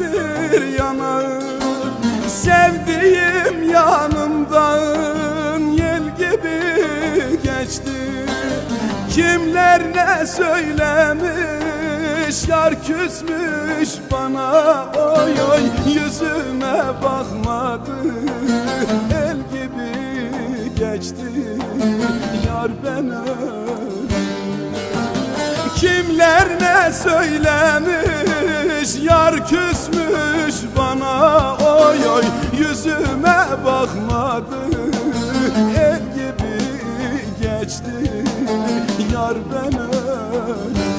bir yana Sevdiğim yanımdan yel gibi geçti. Kimler ne söylemiş yar küsmüş bana Oy oy yüzüme bakmadı. El gibi geçti Yar ben Kimler ne söylemiş Yar küsmüş Yar ben öldüm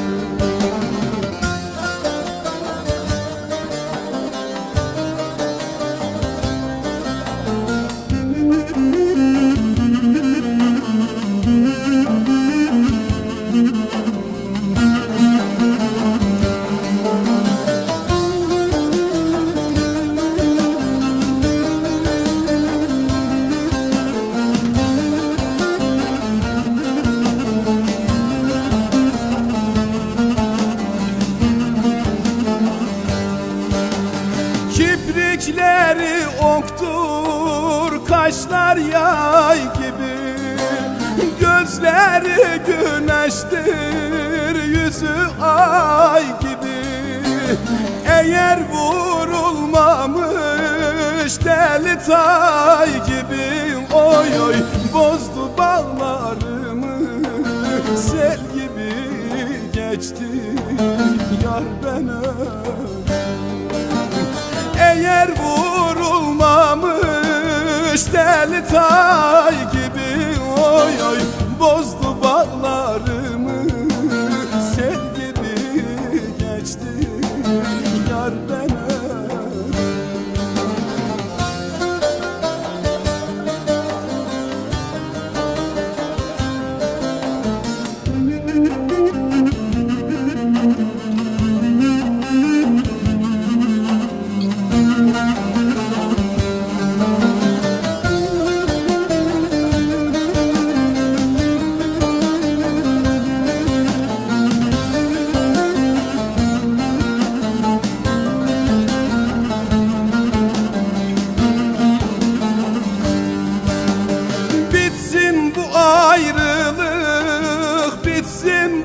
Kiprikleri oktur, kaşlar yay gibi. Gözleri güneştir, yüzü ay gibi. Eğer vurulmamış deli tay gibi Oy oy bozdu bağlarımı. Sel gibi geçti yar ben öldüm eğer vurulmamış deli tay gibi Oy oy bozdu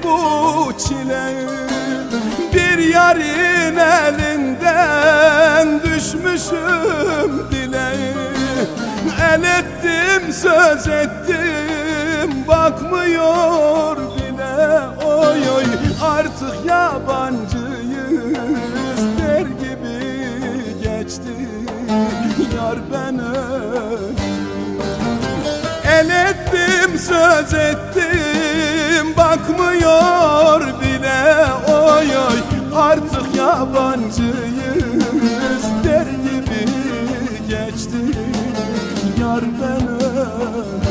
bu çile. Bir yarın elinden düşmüşüm dile El ettim, söz ettim, bakmıyor bile. Oy oy artık yabancıyız der gibi geçti Yar ben öldüm El ettim söz ettim bakmıyor bile. Oy oy Artık yabancıyız. Der gibi geçti Yar ben öyle.